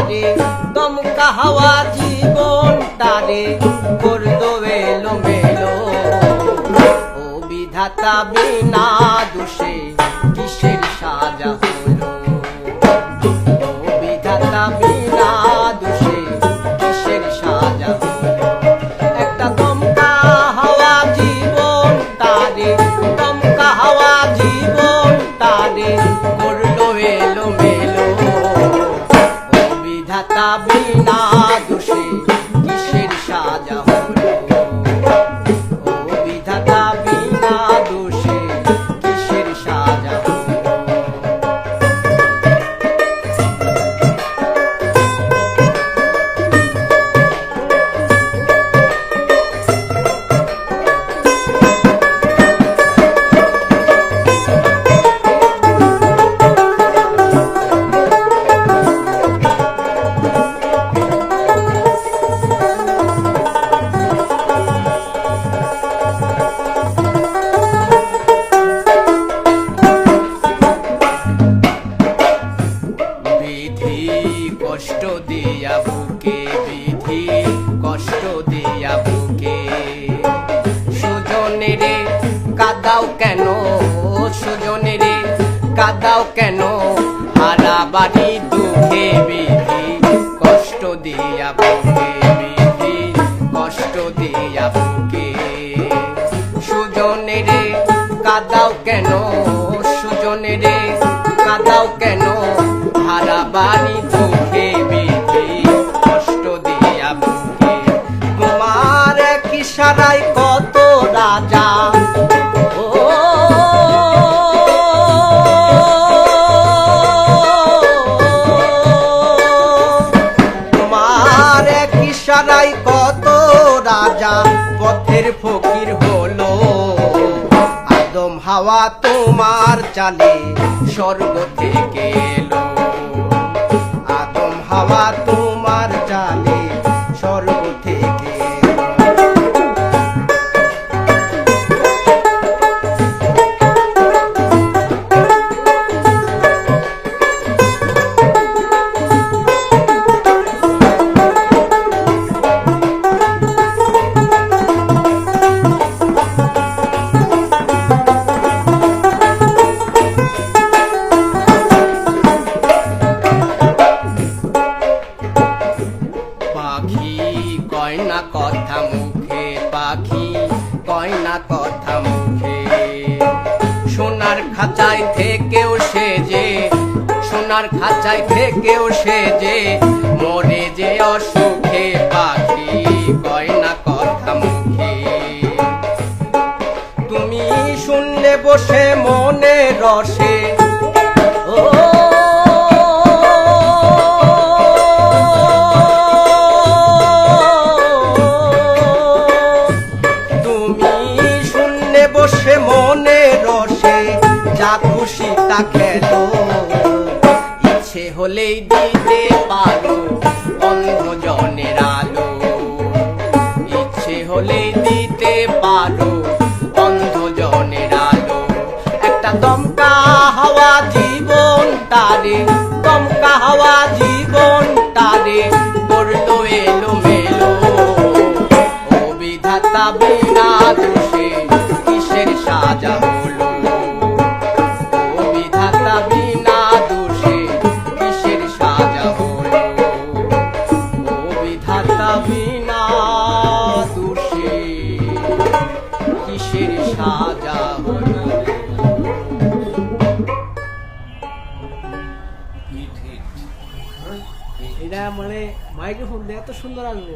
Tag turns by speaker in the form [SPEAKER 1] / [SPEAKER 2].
[SPEAKER 1] তারে দমকা হাওয়া জীবন তারে করদো এলো মেলো ও বিধাতা বিনা বিধাতা বিনা দোষে। কষ্ট দিয়া বুকে বিধি, কষ্ট দিয়া বুকে। সুজনেরে কাদাও কেন? সুজনেরে কাদাও কেন? হারা বাড়ি দুঃখে বিধি, কষ্ট দিয়া বুকে বিধি, কষ্ট দিয়া বুকে। সুজনেরে কাদাও কেন? ইশারায় কত রাজা। তোমার এক কত রাজা, পথের ফকির হলো। আদম হাওয়া তোমার চালে স্বর্গ থেকে এলো। আদম হাওয়া তোমার কয় না কথা মুখে। সোনার খাঁচায় থেকেও সে যে সোনার খাঁচায় থেকেও সে যে মরে যে অসুখে পাখি কয় না কথা মুখে। তুমি শুনলে বসে মনে রসে তা ইচ্ছে হলেই দিতে পারো অন্ধ জনের আলো। ইচ্ছে হলেই দিতে পারো বিধাতা বিনা দোষে কিসের সাজা হলো?
[SPEAKER 2] এটা মানে মাইক্রোফোন দিয়ে এত সুন্দর আসব